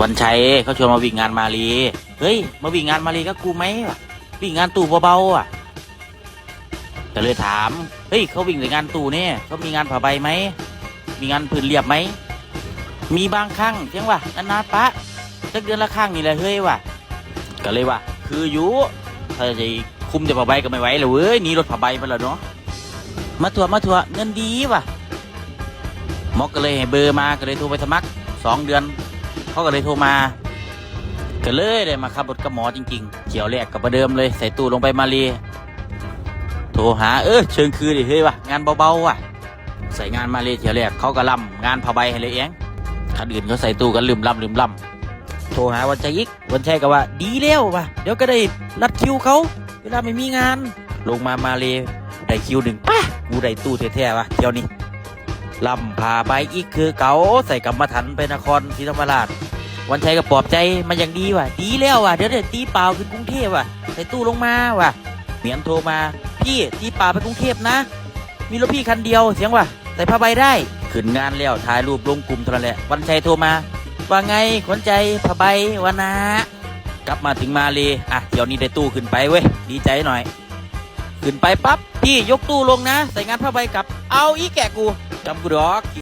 วันชัยเขาชวนมาวิ่งงานมาลีเฮ้ย มาวิ่งงานมาลีก็กูไหมวะวิ่งงานตู่เบาๆอะก็เลยถามเฮ้ยเขาวิ่งแต่งานตู่เนี่ยเขามีงานผ้าใบไหมมีงานพื้นเรียบไหมมีบางครั้งเพียงว่านานๆปะสักเดือนละครั้งนี่แหละเฮ้ยว่ะก็เลยว่าคืออยู่ถ้าจะคุมแต่ผ้าใบก็ไม่ไหวเลยเว้ยนี่รถผ้าใบมาแล้วเนาะมาถัวมาถัวเงินดีว่ะมอกก็เลยให้เบอร์มาก็เลยโทรไปสมัครสองเดือน เขาก็เลยโทรมาก็เลยได้มาขับรถกับหมอจริง ๆ เกี่ยวแรกกับประเดิมเลย ใส่ตู้ลงไปมาเลยโทรหาเออเชิงคือดิเฮ้ยว่ะงานเบาๆว่ะ ใส่งานมาเลยเที่ยวแรกเขาก็ล่ำงานผ้าใบให้เลยเองคันอื่นเขาใส่ตู้กันลืมล่ำลืมล่ำโทรหาวันชัยอีกวันชัยก็ว่า ดีแล้วว่ะเดี๋ยวก็ได้รัดคิวเขาเวลาไม่มีงาน ลงมามาเลยได้คิวหนึ่งป้ากูได้ตู้แท้ๆว่ะเที่ยวนี้ ลำพาใบอีกคือเก๋าใส่กำมะถันไปนครศรีธรรมราช วันชัยก็ปลอบใจมาอย่างดีว่ะ ดีแล้วว่ะ เดี๋ยวเดี๋ยวตีเปล่าขึ้นกรุงเทพว่ะ ใส่ตู้ลงมาว่ะ เหมียนโทรมา พี่ตีเปล่าไปกรุงเทพนะ มีรถพี่คันเดียวเสียงว่ะ ใส่ผ้าใบได้ ขึ้นงานแล้วถ่ายรูปลงกลุ่มเท่านั้นแหละ วันชัยโทรมา ว่าไงขนใจผ้าใบวะนะ กลับมาถึงมาเลยอะ เดี๋ยวนี้ได้ตู้ขึ้นไปเว้ย ดีใจหน่อย ขึ้นไปปั๊บ พี่ยกตู้ลงนะ ใส่งานผ้าใบกลับ เอาอีแกะกู จำกูดอก